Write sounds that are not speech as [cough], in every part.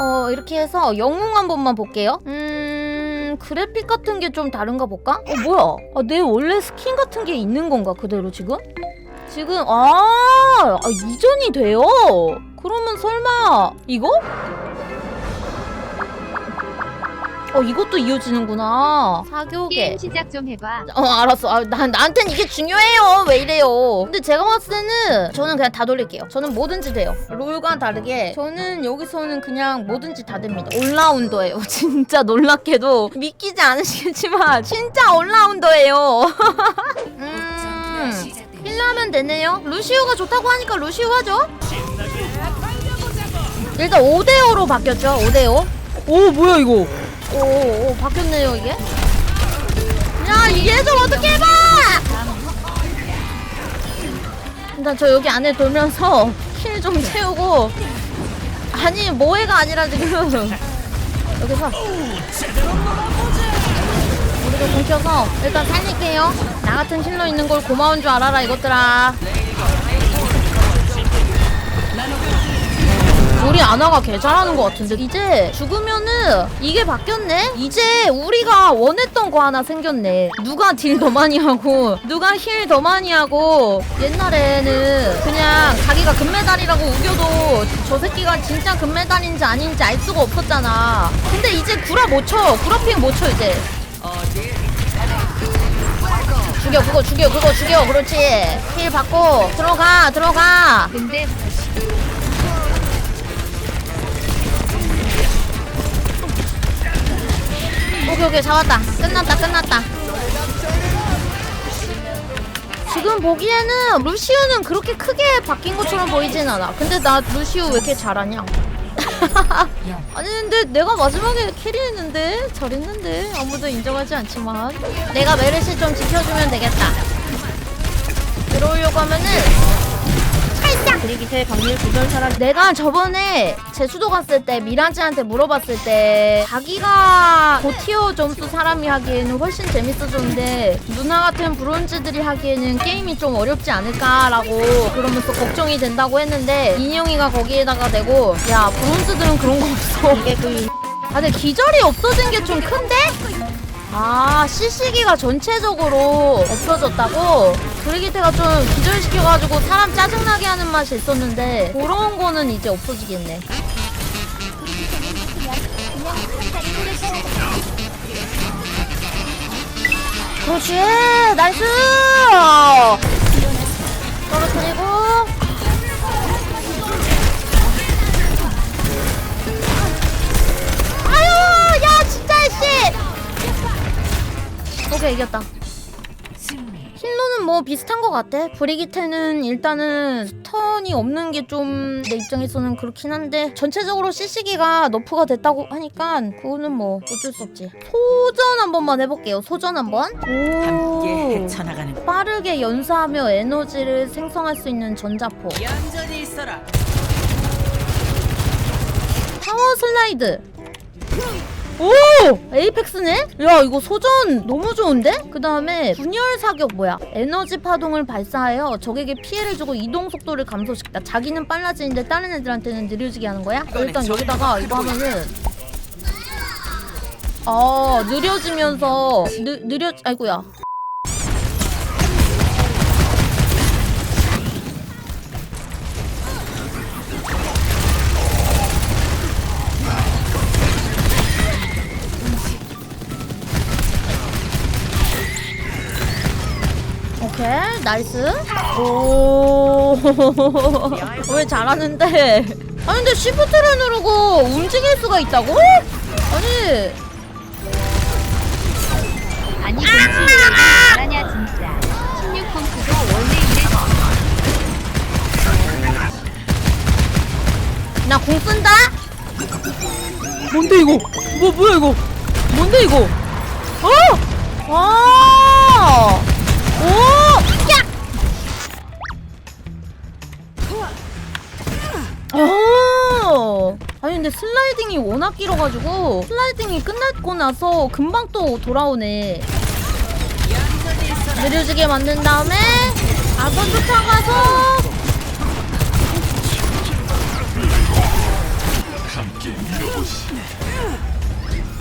어 이렇게 해서 영웅 한 번만 볼게요. 음 그래픽 같은 게 좀 다른가 볼까? 어 뭐야? 아, 내 원래 스킨 같은 게 있는 건가 그대로 지금? 지금 아, 아 이전이 돼요. 그러면 설마 이거? 어 이것도 이어지는구나. 사교계. 게임 시작 좀 해봐. 어 알았어. 아, 나, 나한텐 이게 중요해요. 왜 이래요? 근데 제가 봤을 때는 저는 그냥 다 돌릴게요. 저는 뭐든지 돼요. 롤과 다르게 저는 여기서는 그냥 뭐든지 다 됩니다. 올라운더예요. [laughs] 진짜 놀랍게도 믿기지 않으시겠지만 진짜 올라운더예요. [laughs] 음. 힐러하면 되네요. 루시우가 좋다고 하니까 루시우 하죠. 일단 5대5로 바뀌었죠. 5대5. 오 뭐야 이거? 오, 오 바뀌었네요 이게. 야, 얘좀 어떻게 해봐! 일단 저 여기 안에 돌면서 힐좀 채우고 아니 뭐해가 아니라 지금 여기서 우리도 뭉쳐서 일단 살릴게요 나 같은 힐러 있는 걸 고마운 줄 알아라 이것들아 우리 아나가 개 잘하는 것 같은데. 이제 죽으면은 이게 바뀌었네? 이제 우리가 원했던 거 하나 생겼네. 누가 딜 더 많이 하고 누가 힐 더 많이 하고. 옛날에는 그냥 자기가 금메달이라고 우겨도 저 새끼가 진짜 금메달인지 아닌지 알 수가 없었잖아. 근데 이제 구라 못쳐. 구라핑 못 쳐 이제. 죽여 그거 죽여 그거 죽여. 그렇지. 힐 받고 들어가 들어가. 근데 오케이 오케이. 잡았다. 끝났다 끝났다. 지금 보기에는 루시우는 그렇게 크게 바뀐 것처럼 보이진 않아. 근데 나 루시우 왜 이렇게 잘하냐? [laughs] 아니 근데 내가 마지막에 캐리했는데? 잘했는데? 아무도 인정하지 않지만. 내가 메르시 좀 지켜주면 되겠다. 들어오려고 하면은 브리기테 강일 구절 사람 내가 저번에 제주도 갔을 때 미라지한테 물어봤을 때 자기가 고티어 점수 사람이 하기에는 훨씬 재밌어졌는데 누나 같은 브론즈들이 하기에는 게임이 좀 어렵지 않을까라고 그러면서 걱정이 된다고 했는데 인형이가 거기에다가 대고 야 브론즈들은 그런 거 없어 이게 그 아, 근데 기절이 없어진 게 좀 큰데? 아, CC기가 전체적으로 없어졌다고? 브리기테가 좀 기절시켜가지고 사람 짜증나게 하는 맛이 있었는데 그런 거는 이제 없어지겠네. 그렇지! 나이스! 오케이, 이겼다. 힐러는 뭐 비슷한 것 같아. 브리기테는 일단은 스턴이 없는 게 좀 내 입장에서는 그렇긴 한데 전체적으로 CC기가 너프가 됐다고 하니까 그거는 뭐 어쩔 수 없지. 소전 한 번만 해볼게요. 소전 한 번. 함께 오. 헤쳐나가는 빠르게 연사하며 에너지를 생성할 수 있는 전자포. 얌전히 있어라. 파워 슬라이드. 오! 에이펙스네? 야, 이거 소전 너무 좋은데? 그 다음에 분열 사격 뭐야? 에너지 파동을 발사하여 적에게 피해를 주고 이동 속도를 감소시킨다. 자기는 빨라지는데 다른 애들한테는 느려지게 하는 거야? 일단 여기다가 이거 하면은 어, 느려지면서 느, 느려 아이고야. 오케이 나이스 오 [laughs] 왜 잘하는데 아니 근데 시프트를 누르고 움직일 수가 있다고? 아니 아니 잘하냐 진짜. 16 펑크도 원래 이래서. 나 공 쓴다 뭔데 이거 뭐 뭐야 이거 뭔데 이거 어! 와! 오! 근데 슬라이딩이 워낙 길어가지고 슬라이딩이 끝나고 나서 금방 또 돌아오네 느려지게 만든 다음에 아번 쫓아가서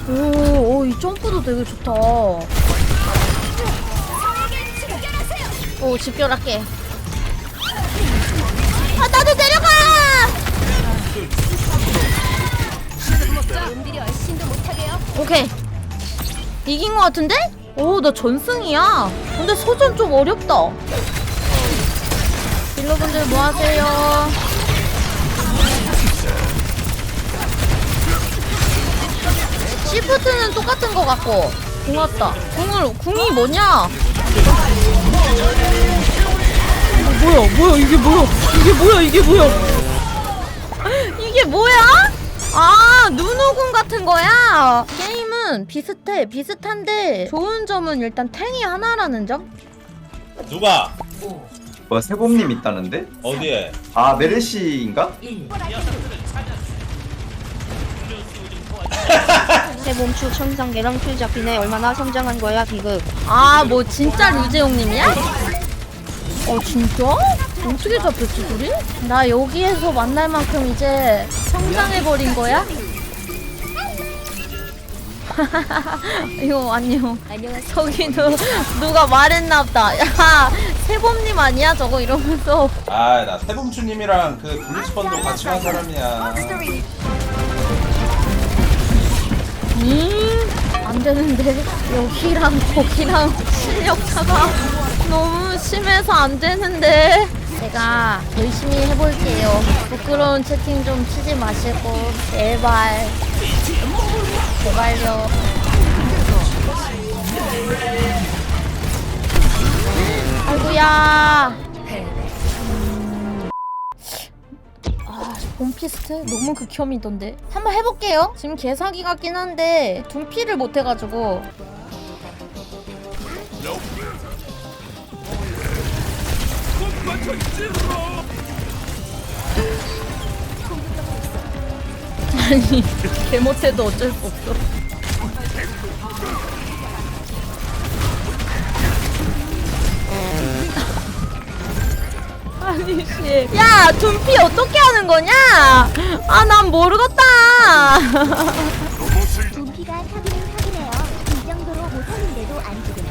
오, 오, 이 점프도 되게 좋다. 오, 집결할게. 오케이. 이긴 것 같은데? 오, 나 전승이야. 근데 소전 좀 어렵다. 딜러분들 뭐 하세요? 시프트는 똑같은 것 같고 궁 왔다 궁을 궁이 뭐냐 어, 뭐야 뭐야 이게 뭐야 이게 뭐야 이게 뭐야 [laughs] 이게 뭐야 아 누누궁 같은 거야 게임은 비슷해 비슷한데 좋은 점은 일단 탱이 하나라는 점 누가 뭐 세봄님 있다는데? 어디에? 아 메르시인가? 새 [laughs] 몸추 천상 계랑 풀 잡히네 얼마나 성장한 거야 비극 아뭐 진짜 류재용님이야? 어 진짜? 어떻게 잡혔지 둘이? 나 여기에서 만날 만큼 이제 성장해버린 거야? [laughs] 이거 안녕 안녕하세요. 저기도 누가 말했나보다. 야 세범님 아니야? 저거 이러면서. 아나 세범주님이랑 그 블리츠펀도 같이 간 사람이야. 음, 안 되는데. 여기랑 거기랑 실력 차가 너무 심해서 안 되는데 제가 열심히 해볼게요 부끄러운 채팅 좀 치지 마시고 제발 제발요 아이고야 아, 봄피스트? 너무 극혐이던데. 한번 해볼게요. 지금 개사기 같긴 한데, 둔피를 못해가지고. 아니, 개 못해도 어쩔 수 없어. 아니 씨. 야, 둔피 어떻게 하는 거냐? 아, 난 모르겠다. 돈피가 사기는 사기네요. 이 정도로 못하는데도 안 죽으네.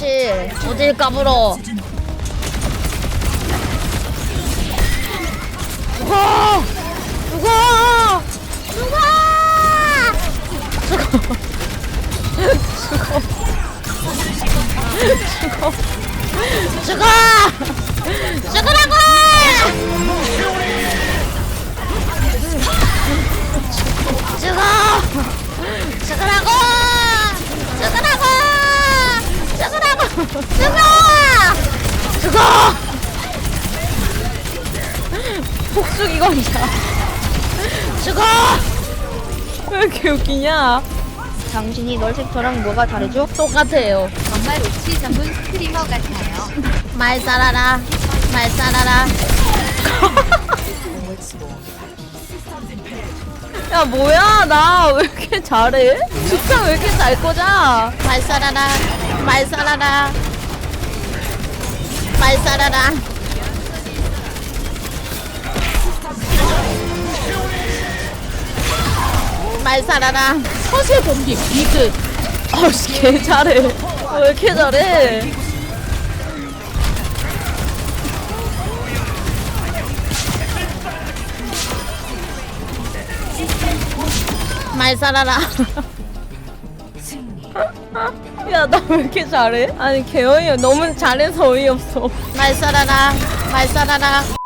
그렇지. 어딜 까불어. 죽어! 죽어! 죽어! 죽어! 죽어! 죽어! 죽어! 죽으라고! 죽어! 죽으라고! 죽으라고! 죽으라고! 죽어! 죽어! 복수기건이야. [laughs] 죽어! 왜 이렇게 웃기냐? 당신이 널 섹터랑 뭐가 다르죠? 똑같아요. 정말 옥시 전문 스트리머 같아요. 말 살아라. 말 살아라. 야 뭐야 나 왜 이렇게 잘해? 진짜 왜 이렇게 잘 꽂아? 말 살아라. 말 살아라. 말 살아라. 말 살아라. 서세 번개 비트. 아씨 개 잘해. 왜 이렇게 잘해? 말 살아라. [laughs] 야, 나 왜 이렇게 잘해? 아니, 개어이야. 너무 잘해서 어이없어. 말 살아라. 말 살아라.